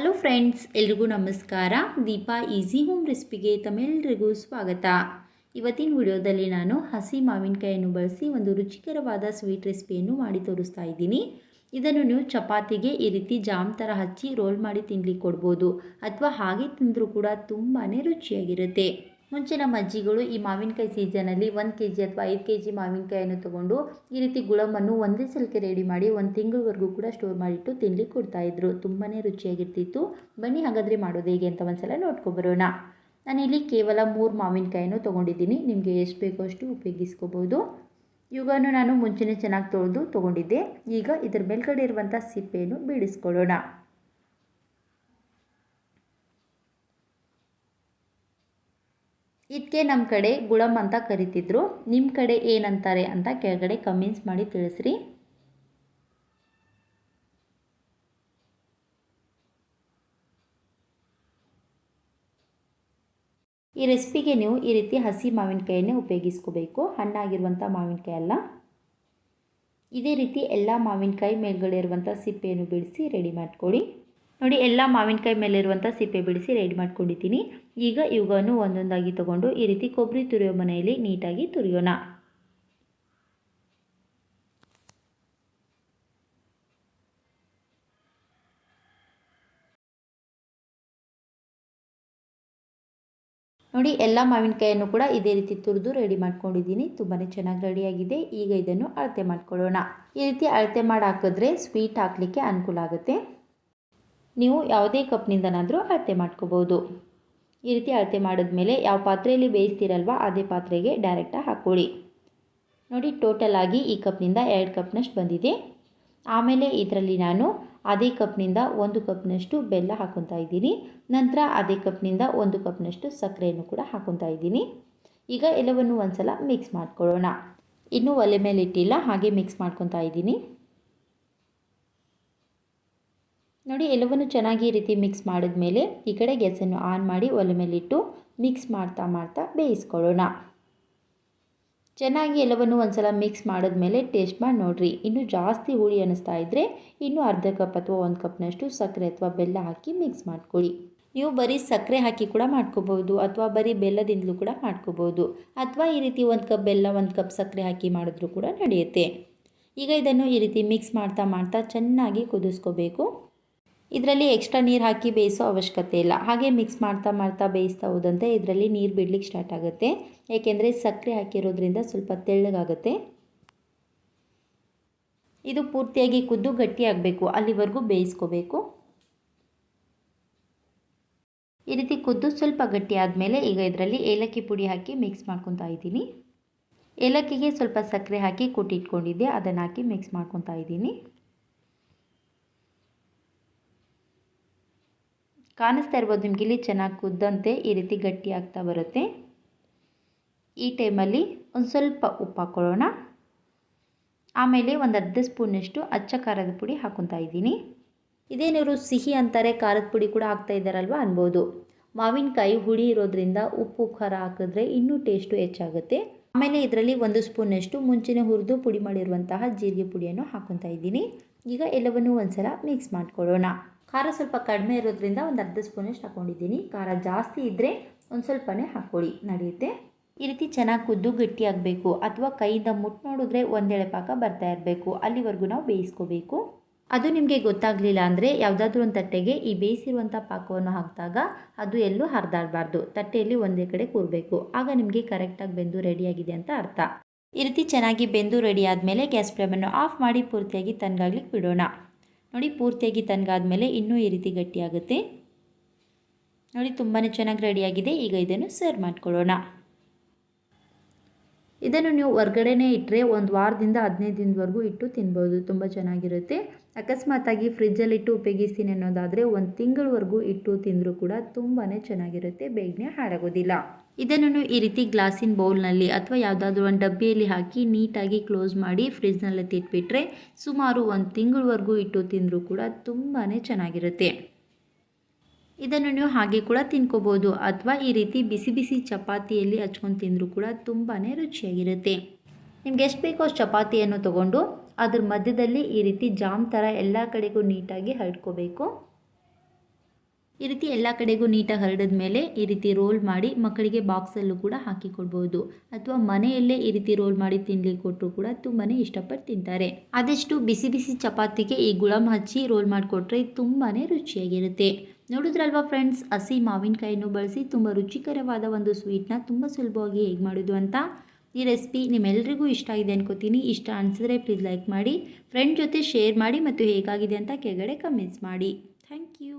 Hello friends, ಎಲ್ರಿಗೂ ನಮಸ್ಕಾರ. Deepa easy home ರೆಸಿಪಿಗೆ ತಮ್ಮೆಲ್ಲರಿಗೂ ಸ್ವಾಗತ. ಇವತ್ತಿನ ವಿಡಿಯೋದಲ್ಲಿ ನಾನು ಹಸಿ ಮಾವಿನಕಾಯಿಯನ್ನು ಬಳಸಿ ಒಂದು ರುಚಿಕರವಾದ ಸ್ವೀಟ್ ರೆಸಿಪಿಯನ್ನು ಮಾಡಿ ತೋರಿಸ್ತಾ ಇದ್ದೀನಿ. ಇದನ್ನು ನೀವು ಚಪಾತಿಗೆ ಈ ರೀತಿ ಜಾಮ್ ಥರ ಹಚ್ಚಿ ರೋಲ್ ಮಾಡಿ ತಿನ್ನಲಿಕ್ಕೆ ಕೊಡ್ಬೋದು, ಅಥವಾ ಹಾಗೆ ತಿಂದರೂ ಕೂಡ ತುಂಬಾ ರುಚಿಯಾಗಿರುತ್ತೆ. ಮುಂಚೆ ನಮ್ಮ ಅಜ್ಜಿಗಳು ಈ ಮಾವಿನಕಾಯಿ ಸೀಸನಲ್ಲಿ ಒಂದು ಕೆ ಜಿ ಅಥವಾ ಐದು ಕೆ ಜಿ ಮಾವಿನಕಾಯಿಯನ್ನು ತೊಗೊಂಡು ಈ ರೀತಿ ಗುಳಮನ್ನು ಒಂದೇ ಸಲಕ್ಕೆ ರೆಡಿ ಮಾಡಿ ಒಂದು ತಿಂಗಳವರೆಗೂ ಕೂಡ ಸ್ಟೋರ್ ಮಾಡಿಟ್ಟು ತಿನ್ಲಿಕ್ಕೆ ಕೊಡ್ತಾಯಿದ್ರು ತುಂಬಾ ರುಚಿಯಾಗಿರ್ತಿತ್ತು. ಬನ್ನಿ ಹಾಗಾದರೆ ಮಾಡೋದು ಹೇಗೆ ಅಂತ ಒಂದ್ಸಲ ನೋಡ್ಕೊಬರೋಣ ನಾನಿಲ್ಲಿ ಕೇವಲ ಮೂರು ಮಾವಿನಕಾಯಿಯನ್ನು ತೊಗೊಂಡಿದ್ದೀನಿ. ನಿಮಗೆ ಎಷ್ಟು ಬೇಕೋ ಅಷ್ಟು ಉಪಯೋಗಿಸ್ಕೋಬೋದು. ಇವುಗಳನ್ನು ನಾನು ಮುಂಚೆನೇ ಚೆನ್ನಾಗಿ ತೊಳೆದು ತೊಗೊಂಡಿದ್ದೆ. ಈಗ ಇದರ ಮೇಲ್ಗಡೆ ಇರುವಂಥ ಸಿಪ್ಪೆಯನ್ನು ಬೀಳಿಸ್ಕೊಳ್ಳೋಣ ಇದಕ್ಕೆ ನಮ್ಮ ಕಡೆ ಗುಳಮ್ ಅಂತ ಕರಿತಿದ್ರು. ನಿಮ್ಮ ಕಡೆ ಏನಂತಾರೆ ಅಂತ ಕೆಳಗಡೆ ಕಮೆಂಟ್ಸ್ ಮಾಡಿ ತಿಳಿಸ್ರಿ. ಈ ರೆಸಿಪಿಗೆ ನೀವು ಈ ರೀತಿ ಹಸಿ ಮಾವಿನಕಾಯನ್ನೇ ಉಪಯೋಗಿಸ್ಕೋಬೇಕು. ಹಣ್ಣಾಗಿರುವಂಥ ಮಾವಿನಕಾಯಿ ಅಲ್ಲ. ಇದೇ ರೀತಿ ಎಲ್ಲ ಮಾವಿನಕಾಯಿ ಮೇಲ್ಗಡೆ ಇರುವಂಥ ಸಿಪ್ಪೆಯನ್ನು ಬಿಡಿಸಿ ರೆಡಿ ಮಾಡ್ಕೊಳ್ಳಿ. ನೋಡಿ, ಎಲ್ಲ ಮಾವಿನಕಾಯಿ ಮೇಲಿರುವಂಥ ಸಿಪ್ಪೆ ಬಿಡಿಸಿ ರೆಡಿ ಮಾಡ್ಕೊಂಡಿದ್ದೀನಿ. ಈಗ ಇವುಗಳನ್ನು ಒಂದೊಂದಾಗಿ ತಗೊಂಡು ಈ ರೀತಿ ಕೊಬ್ಬರಿ ತುರಿಯೋ ಮನೆಯಲ್ಲಿ ನೀಟಾಗಿ ತುರಿಯೋಣ. ನೋಡಿ, ಎಲ್ಲ ಮಾವಿನಕಾಯಿಯನ್ನು ಕೂಡ ಇದೇ ರೀತಿ ತುರಿದು ರೆಡಿ ಮಾಡ್ಕೊಂಡಿದ್ದೀನಿ. ತುಂಬಾ ಚೆನ್ನಾಗಿ ರೆಡಿಯಾಗಿದೆ ಈಗ ಇದನ್ನು ಅಳತೆ ಮಾಡ್ಕೊಳ್ಳೋಣ. ಈ ರೀತಿ ಅಳತೆ ಮಾಡಿ ಹಾಕಿದ್ರೆ ಸ್ವೀಟ್ ಹಾಕಲಿಕ್ಕೆ ಅನುಕೂಲ ಆಗುತ್ತೆ. ನೀವು ಯಾವುದೇ ಕಪ್ನಿಂದನಾದರೂ ಅಳತೆ ಮಾಡ್ಕೋಬೋದು. ಈ ರೀತಿ ಅಳತೆ ಮಾಡಿದ್ಮೇಲೆ ಯಾವ ಪಾತ್ರೆಯಲ್ಲಿ ಬೇಯಿಸ್ತೀರಲ್ವ ಅದೇ ಪಾತ್ರೆಗೆ ಡೈರೆಕ್ಟಾಗಿ ಹಾಕ್ಕೊಳ್ಳಿ. ನೋಡಿ ಟೋಟಲ್ ಆಗಿ ಈ ಕಪ್ನಿಂದ ಎರಡು ಕಪ್ನಷ್ಟು ಬಂದಿದೆ. ಆಮೇಲೆ ಇದರಲ್ಲಿ ನಾನು ಅದೇ ಕಪ್ನಿಂದ ಒಂದು ಕಪ್ನಷ್ಟು ಬೆಲ್ಲ ಹಾಕೊತಾ ಇದ್ದೀನಿ. ನಂತರ ಅದೇ ಕಪ್ನಿಂದ ಒಂದು ಕಪ್ನಷ್ಟು ಸಕ್ಕರೆಯನ್ನು ಕೂಡ ಹಾಕೊತಾ ಇದ್ದೀನಿ. ಈಗ ಎಲ್ಲವನ್ನು ಒಂದು ಸಲ ಮಿಕ್ಸ್ ಮಾಡ್ಕೊಳ್ಳೋಣ. ಇನ್ನೂ ಒಲೆ ಮೇಲೆ ಇಟ್ಟಿಲ್ಲ, ಹಾಗೆ ಮಿಕ್ಸ್ ಮಾಡ್ಕೊತಾ ಇದ್ದೀನಿ. ನೋಡಿ ಎಲ್ಲವನ್ನು ಚೆನ್ನಾಗಿ ಈ ರೀತಿ ಮಿಕ್ಸ್ ಮಾಡಿದ್ಮೇಲೆ ಈ ಕಡೆ ಗ್ಯಾಸನ್ನು ಆನ್ ಮಾಡಿ ಒಲೆ ಮೇಲಿಟ್ಟು ಮಿಕ್ಸ್ ಮಾಡ್ತಾ ಮಾಡ್ತಾ ಬೇಯಿಸ್ಕೊಳ್ಳೋಣ. ಚೆನ್ನಾಗಿ ಎಲ್ಲವನ್ನು ಒಂದ್ಸಲ ಮಿಕ್ಸ್ ಮಾಡಿದ ಮೇಲೆ ಟೇಸ್ಟ್ ಮಾಡಿ ನೋಡಿರಿ. ಇನ್ನೂ ಜಾಸ್ತಿ ಹುಳಿ ಅನ್ನಿಸ್ತಾ ಇದ್ದರೆ ಇನ್ನೂ ಅರ್ಧ ಕಪ್ ಅಥವಾ ಒಂದು ಕಪ್ನಷ್ಟು ಸಕ್ಕರೆ ಅಥವಾ ಬೆಲ್ಲ ಹಾಕಿ ಮಿಕ್ಸ್ ಮಾಡ್ಕೊಳ್ಳಿ. ನೀವು ಬರೀ ಸಕ್ಕರೆ ಹಾಕಿ ಕೂಡ ಮಾಡ್ಕೋಬೋದು ಅಥವಾ ಬರೀ ಬೆಲ್ಲದಿಂದಲೂ ಕೂಡ ಮಾಡ್ಕೋಬೋದು ಅಥವಾ ಈ ರೀತಿ ಒಂದು ಕಪ್ ಬೆಲ್ಲ, ಒಂದು ಕಪ್ ಸಕ್ಕರೆ ಹಾಕಿ ಮಾಡಿದ್ರೂ ಕೂಡ ನಡೆಯುತ್ತೆ. ಈಗ ಇದನ್ನು ಈ ರೀತಿ ಮಿಕ್ಸ್ ಮಾಡ್ತಾ ಮಾಡ್ತಾ ಚೆನ್ನಾಗಿ ಕುದಿಸ್ಕೋಬೇಕು. ಇದರಲ್ಲಿ ಎಕ್ಸ್ಟ್ರಾ ನೀರು ಹಾಕಿ ಬೇಯಿಸೋ ಅವಶ್ಯಕತೆ ಇಲ್ಲ. ಹಾಗೆ ಮಿಕ್ಸ್ ಮಾಡ್ತಾ ಮಾಡ್ತಾ ಬೇಯಿಸ್ತಾ ಹೋದಂತೆ ಇದರಲ್ಲಿ ನೀರು ಬಿಡ್ಲಿಕ್ಕೆ ಸ್ಟಾರ್ಟ್ ಆಗುತ್ತೆ. ಏಕೆಂದರೆ ಸಕ್ಕರೆ ಹಾಕಿರೋದ್ರಿಂದ ಸ್ವಲ್ಪ ತೆಳ್ಳಗಾಗುತ್ತೆ. ಇದು ಪೂರ್ತಿಯಾಗಿ ಕುದ್ದು ಗಟ್ಟಿಯಾಗಬೇಕು ಅಲ್ಲಿವರೆಗೂ ಬೇಯಿಸ್ಕೋಬೇಕು. ಈ ರೀತಿ ಕುದ್ದು ಸ್ವಲ್ಪ ಗಟ್ಟಿ ಆದಮೇಲೆ ಈಗ ಇದರಲ್ಲಿ ಏಲಕ್ಕಿ ಪುಡಿ ಹಾಕಿ ಮಿಕ್ಸ್ ಮಾಡ್ಕೊತಾ ಇದ್ದೀನಿ. ಏಲಕ್ಕಿಗೆ ಸ್ವಲ್ಪ ಸಕ್ಕರೆ ಹಾಕಿ ಕುಟ್ಟಿಟ್ಕೊಂಡಿದ್ದೆ. ಅದನ್ನು ಹಾಕಿ ಮಿಕ್ಸ್ ಮಾಡ್ಕೊತಾ ಇದ್ದೀನಿ. ಕಾಣಿಸ್ತಾ ಇರ್ಬೋದು ನಿಮ್ಗೆ ಇಲ್ಲಿ ಚೆನ್ನಾಗಿ ಕುದ್ದಂತೆ ಈ ರೀತಿ ಗಟ್ಟಿ ಆಗ್ತಾ ಬರುತ್ತೆ. ಈ ಟೈಮಲ್ಲಿ ಒಂದು ಸ್ವಲ್ಪ ಉಪ್ಪು ಹಾಕ್ಕೊಳ್ಳೋಣ ಆಮೇಲೆ ಒಂದು ಅರ್ಧ ಸ್ಪೂನಷ್ಟು ಅಚ್ಚ ಖಾರದ ಪುಡಿ ಹಾಕೊತಾ ಇದ್ದೀನಿ. ಇದೇನಿವರು ಸಿಹಿ ಅಂತಾರೆ, ಖಾರದ ಪುಡಿ ಕೂಡ ಹಾಕ್ತಾ ಇದ್ದಾರಲ್ವ ಅನ್ಬೋದು. ಮಾವಿನಕಾಯಿ ಹುಳಿ ಇರೋದ್ರಿಂದ ಉಪ್ಪು ಖಾರ ಹಾಕಿದ್ರೆ ಇನ್ನೂ ಟೇಸ್ಟು ಹೆಚ್ಚಾಗುತ್ತೆ. ಆಮೇಲೆ ಇದರಲ್ಲಿ ಒಂದು ಸ್ಪೂನಷ್ಟು ಮುಂಚೆನೇ ಹುರಿದು ಪುಡಿ ಮಾಡಿರುವಂತಹ ಜೀರಿಗೆ ಪುಡಿಯನ್ನು ಹಾಕೊತಾ ಇದ್ದೀನಿ. ಈಗ ಎಲ್ಲವನ್ನು ಒಂದ್ಸಲ ಮಿಕ್ಸ್ ಮಾಡ್ಕೊಳ್ಳೋಣ. ಖಾರ ಸ್ವಲ್ಪ ಕಡಿಮೆ ಇರೋದ್ರಿಂದ ಒಂದು ಅರ್ಧ ಸ್ಪೂನಷ್ಟು ಹಾಕ್ಕೊಂಡಿದ್ದೀನಿ ಖಾರ ಜಾಸ್ತಿ ಇದ್ದರೆ ಒಂದು ಸ್ವಲ್ಪನೇ ಹಾಕ್ಕೊಳ್ಳಿ ನಡೆಯುತ್ತೆ? ಈ ರೀತಿ ಚೆನ್ನಾಗಿ ಕುದ್ದು ಗಟ್ಟಿಯಾಗಬೇಕು ಅಥವಾ ಕೈಯಿಂದ ಮುಟ್ಟು ನೋಡಿದ್ರೆ ಒಂದೆಳೆ ಪಾಕ ಬರ್ತಾ ಇರಬೇಕು. ಅಲ್ಲಿವರೆಗೂ ನಾವು ಬೇಯಿಸ್ಕೋಬೇಕು. ಅದು ನಿಮಗೆ ಗೊತ್ತಾಗಲಿಲ್ಲ ಅಂದರೆ ಯಾವುದಾದ್ರೂ ಒಂದು ತಟ್ಟೆಗೆ ಈ ಬೇಯಿಸಿರುವಂಥ ಪಾಕವನ್ನು ಹಾಕಿದಾಗ ಅದು ಎಲ್ಲೂ ಹರಿದಾಡಬಾರ್ದು. ತಟ್ಟೆಯಲ್ಲಿ ಒಂದೇ ಕಡೆ ಕೂರಬೇಕು. ಆಗ ನಿಮಗೆ ಕರೆಕ್ಟಾಗಿ ಬೆಂದು ರೆಡಿಯಾಗಿದೆ ಅಂತ ಅರ್ಥ. ಈ ರೀತಿ ಚೆನ್ನಾಗಿ ಬೆಂದು ರೆಡಿ ಆದಮೇಲೆ ಗ್ಯಾಸ್ ಫ್ಲೇಮನ್ನು ಆಫ್ ಮಾಡಿ ಪೂರ್ತಿಯಾಗಿ ತನ್ಗಾಗ್ಲಿಕ್ಕೆ ಬಿಡೋಣ. ನೋಡಿ, ಪೂರ್ತಿಯಾಗಿ ತನಗಾದ್ಮೇಲೆ ಇನ್ನೂ ಈ ರೀತಿ ಗಟ್ಟಿಯಾಗುತ್ತೆ. ನೋಡಿ ತುಂಬಾ ಚೆನ್ನಾಗಿ ರೆಡಿಯಾಗಿದೆ. ಈಗ ಇದನ್ನು ಸರ್ವ್ ಮಾಡಿಕೊಳ್ಳೋಣ. ಇದನ್ನು ನೀವು ಹೊರ್ಗಡೆನೇ ಇಟ್ಟರೆ ಒಂದು ವಾರದಿಂದ ಹದಿನೈದು ದಿನದವರೆಗೂ ಇಟ್ಟು ತಿನ್ಬೋದು. ತುಂಬ ಚೆನ್ನಾಗಿರುತ್ತೆ. ಅಕಸ್ಮಾತಾಗಿ ಫ್ರಿಜ್ಜಲ್ಲಿಟ್ಟು ಉಪಯೋಗಿಸ್ತೀನಿ ಅನ್ನೋದಾದರೆ ಒಂದು ತಿಂಗಳವರೆಗೂ ಇಟ್ಟು ತಿಂದರೂ ಕೂಡ ತುಂಬಾ ಚೆನ್ನಾಗಿರುತ್ತೆ, ಬೇಗನೆ ಹಾಳಾಗೋದಿಲ್ಲ. ಇದನ್ನು ಈ ರೀತಿ ಗ್ಲಾಸಿನ ಬೌಲ್ನಲ್ಲಿ ಅಥವಾ ಯಾವುದಾದ್ರೂ ಒಂದು ಡಬ್ಬಿಯಲ್ಲಿ ಹಾಕಿ ನೀಟಾಗಿ ಕ್ಲೋಸ್ ಮಾಡಿ ಫ್ರಿಜ್ನಲ್ಲಿ ತಿಟ್ಬಿಟ್ರೆ ಸುಮಾರು ಒಂದು ತಿಂಗಳವರೆಗೂ ಇಟ್ಟು ತಿಂದರೂ ಕೂಡ ತುಂಬಾ ಚೆನ್ನಾಗಿರುತ್ತೆ. ಇದನ್ನು ನೀವು ಹಾಗೆ ಕೂಡ ತಿನ್ಕೋಬೋದು, ಅಥವಾ ಈ ರೀತಿ ಬಿಸಿ ಬಿಸಿ ಚಪಾತಿಯಲ್ಲಿ ಹಚ್ಕೊಂಡು ತಿಂದರೂ ಕೂಡ ತುಂಬಾ ರುಚಿಯಾಗಿರುತ್ತೆ. ನಿಮ್ಗೆ ಎಷ್ಟು ಬೇಕೋ ಅಷ್ಟು ಚಪಾತಿಯನ್ನು ತೊಗೊಂಡು ಅದ್ರ ಮಧ್ಯದಲ್ಲಿ ಈ ರೀತಿ ಜಾಮ್ ಥರ ಎಲ್ಲ ಕಡೆಗೂ ನೀಟಾಗಿ ಹರಡ್ಕೋಬೇಕು. ಈ ರೀತಿ ಎಲ್ಲ ಕಡೆಗೂ ನೀಟಾಗಿ ಹರಡಿದ ಮೇಲೆ ಈ ರೀತಿ ರೋಲ್ ಮಾಡಿ ಮಕ್ಕಳಿಗೆ ಬಾಕ್ಸಲ್ಲೂ ಕೂಡ ಹಾಕಿ ಕೊಡ್ಬೋದು. ಅಥವಾ ಮನೆಯಲ್ಲೇ ಈ ರೀತಿ ರೋಲ್ ಮಾಡಿ ತಿನ್ನಲಿ ಕೊಟ್ಟರು ಕೂಡ ತುಂಬಾ ಇಷ್ಟಪಟ್ಟು ತಿಂತಾರೆ. ಆದಷ್ಟು ಬಿಸಿ ಬಿಸಿ ಚಪಾತಿಗೆ ಈ ಗುಳಮ್ ಹಚ್ಚಿ ರೋಲ್ ಮಾಡಿಕೊಟ್ರೆ ತುಂಬಾ ರುಚಿಯಾಗಿರುತ್ತೆ. ನೋಡಿದ್ರಲ್ವಾ ಫ್ರೆಂಡ್ಸ್, ಹಸಿ ಮಾವಿನಕಾಯಿಯನ್ನು ಬಳಸಿ ತುಂಬ ರುಚಿಕರವಾದ ಒಂದು ಸ್ವೀಟ್ನ ತುಂಬ ಸುಲಭವಾಗಿ ಹೇಗೆ ಮಾಡೋದು ಅಂತ? ಈ ರೆಸಿಪಿ ನಿಮ್ಮೆಲ್ಲರಿಗೂ ಇಷ್ಟ ಆಗಿದೆ ಅನ್ಕೋತೀನಿ. ಇಷ್ಟ ಅನಿಸಿದ್ರೆ ಪ್ಲೀಸ್ ಲೈಕ್ ಮಾಡಿ ಫ್ರೆಂಡ್ ಜೊತೆ ಶೇರ್ ಮಾಡಿ ಮತ್ತು ಹೇಗಾಗಿದೆ ಅಂತ ಕೆಳಗಡೆ ಕಮೆಂಟ್ಸ್ ಮಾಡಿ. Thank you